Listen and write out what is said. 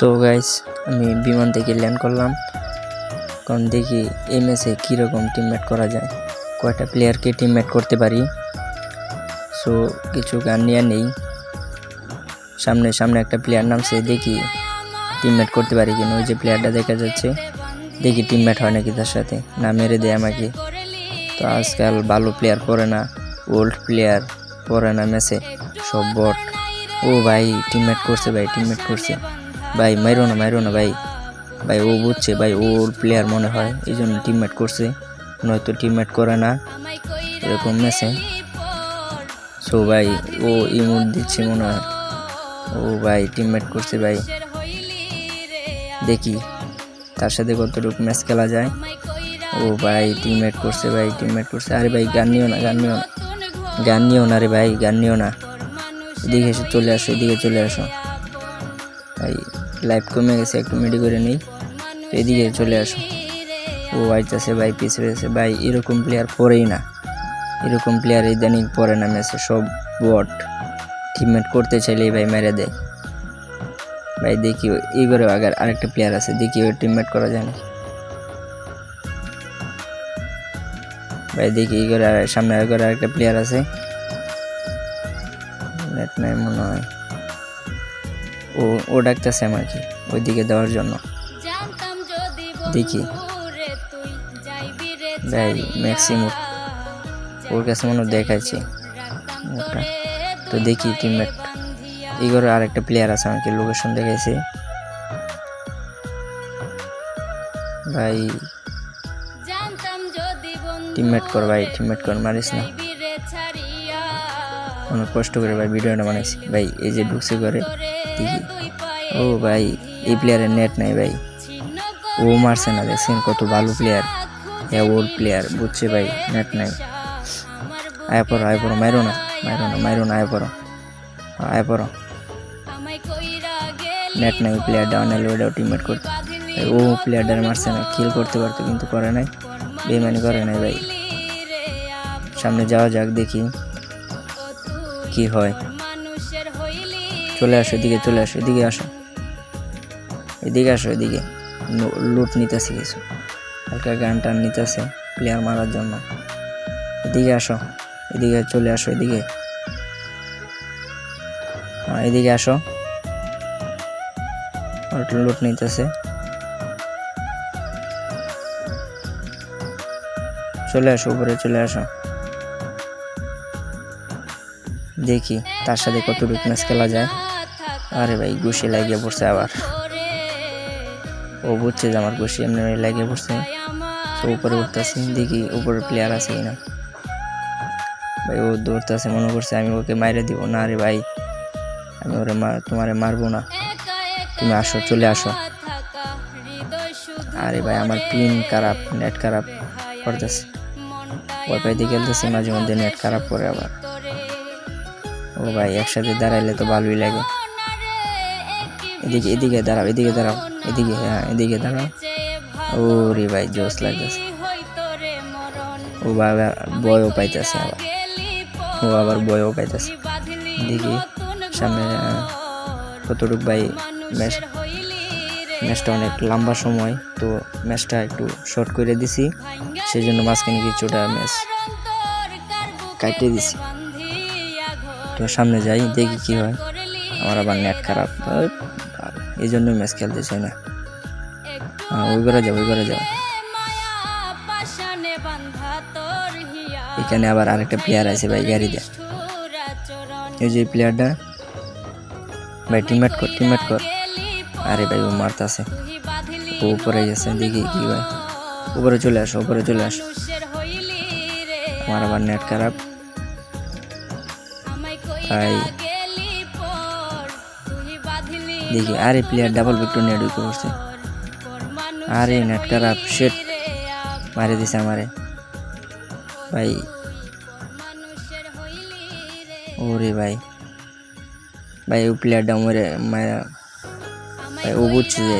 তো গাইস আমি বিমান থেকে ল্যান্ড করলাম। কারণ দেখি এই ম্যাচে কীরকম টিমমেট করা যায়। কয়টা প্লেয়ারকে টিমমেট করতে পারি? সো কিছু গান নিয়ে নেই। সামনে সামনে একটা প্লেয়ার নামছে, দেখি টিমমেট করতে পারি কিনা। ওই যে প্লেয়ারটা দেখা যাচ্ছে, দেখি টিমমেট হয় নাকি তার সাথে। না, মেরে দেয় আমাকে। তো আজকাল ভালো প্লেয়ার পড়ে না ওল্ড প্লেয়ার পড়ে না ম্যাচে সব বট ও ভাই টিমমেট করছে ভাই টিমমেট করছে। ভাই, মাইরো না মাইরো না ভাই। ভাই, ও বুঝছে, ভাই, ওর প্লেয়ার মনে হয় এই জন্য টিমমেট করছে। নয়তো টিমমেট করে না। এরকম ম্যাচে সো ভাই, ও ইমোট দিচ্ছে মনে হয়। ও ভাই টিমমেট করছে ভাই। দেখি, তার সাথে কতটুকু ম্যাচ খেলা যায়। ও ভাই টিমমেট করছে ভাই টিমমেট করছে। আরে ভাই, গান নিও না, গান নিও না। গান নিও না রে ভাই, গান নিও না। এদিকে এসে চলে আসো, এদিকে চলে আসো। ভাই লাইভ কমে গেছে, একটু মেডি করে নেই। এদিকে চলে আসো। ও আইতাছে ভাই পিছে পেয়েছে ভাই এরকম প্লেয়ার পরেই না। এরকম প্লেয়ার ইদানিং পরে না ম্যাচে সব বট। টিমমেট করতে চাইলেই ভাই মেরে দেয়। ভাই দেখি, এইবারে আগে আরেকটা প্লেয়ার আছে, দেখি ওই টিমমেট করা যায় না। ভাই দেখি, এই আর- সামনে ঘরে আরেকটা প্লেয়ার আছে। নেট নাই মনে হয়। ও ও ডাকতেছে আমাকে ওইদিকে দেওয়ার জন্য। দেখি। ভাই ম্যাক্সিমুম ওর কাছে মনে দেখাইছে। ওটা। তো দেখি টিমমেট এই ঘরে আরেকটা প্লেয়ার আছে আমাকে লোকেশন দেখাইছে। ভাই টিমমেট কর ভাই টিমমেট কর মারিস না। অনেক কষ্ট করে ভাই ভিডিওটা বানাইছি। ভাই, এই যে ঢুকছে করে দেখি ও ভাই, এই প্লেয়ারের নেট নাই ভাই। ও মারছে না, দেখছেন কত ভালো প্লেয়ার হ্যাঁ ওল্ড প্লেয়ার বুঝছে ভাই নেট নাই। আয় পড়ো আয় পড়ো, মাইরো না মাইরো না মাইরো না, আয় পড়ো। আয় পড়ো। নেট নাই প্লেয়ার ডাউন এলো ওটাও টিমমেট করতে। ও প্লেয়ারটার মারছে না কিল করতে পারতো, কিন্তু করে নাই। বেমানি করে নাই ভাই। সামনে যাওয়া যাক, দেখি। কি হয়? চলে আসো এদিকে, চলে আসো, এদিকে আসো। এদিকে আসো, এদিকে। লুট নিতেছে কিছু। হালকা গান টান নিতেছে প্লেয়ার মারার জন্য। এদিকে আসো, এদিকে চলে আসো, এদিকে। হ্যাঁ এদিকে আসো। লুট নিতেছে। চলে আসো, উপরে চলে আসো। দেখি তার সাথে কতটুকু ম্যাচ খেলা যায়। আরে ভাই, ঘুষি লাগিয়ে পড়ছে আবার। ও বুঝছে যে আমার ঘুষি এমনি লাগিয়ে পড়ছে। তো উপরে উঠতেছে, দেখি উপরে প্লেয়ার আছে কিনা। ভাই, ও দৌড়তেছে, মনে করছে আমি ওকে মাইরে দিব। না রে ভাই, আমি ওরে মার তোমারে মারবো না। তুমি আসো, চলে আসো। আরে ভাই, আমার পিন খারাপ নেট খারাপ করতেছে। ওয়াইফাই দিয়ে খেলতেছি মাঝে মধ্যে নেট খারাপ করে আবার। ও ভাই, একসাথে দাঁড়াইলে তো ভালোই লাগে। এদিকে এদিকে দাঁড়াও এদিকে দাঁড়াও, এদিকে হ্যাঁ এদিকে দাঁড়াও। ও রে ভাই জোস লাগতেছে। ও বাবা, বয়ও পাইতেছে আবার। ও আবার বয়ও পাইতেছে। দেখি সামনে কতটুক ভাই, ম্যাচ, ম্যাচটা অনেক লম্বা সময়, তো ম্যাচটা একটু শর্ট করে দিছি। সেই জন্য মাঝখানে কিছুটা ম্যাচ কাটিয়ে দিছি। তো সামনে যাই, দেখি কি হয়। আমার আবার নেট খারাপ। এই জন্য ম্যাচ খেলতে চাই না? হ্যাঁ ওই করে যাও, ওই করে যাও। এখানে আবার আরেকটা প্লেয়ার আছে ভাই গাড়িতে এই যে প্লেয়ারটা ভাই টিমমেট কর টিমমেট কর। আরে ভাই, ও মারতাছে। ও উপরে গেছে, দেখি কি ভাই উপরে চলে আসো, উপরে চলে আসো। আমার আবার নেট খারাপ। ভাই দেখি, আরে প্লেয়ার ডাবল ভিক্টর নেট উইকে পড়ছে। আরে নেট খারাপ শেট মারে দিছে আমারে। ভাই। ওরে ভাই। ভাই, ও প্লেয়ারটা মরে মায়া ভাই, ও বুঝছে যে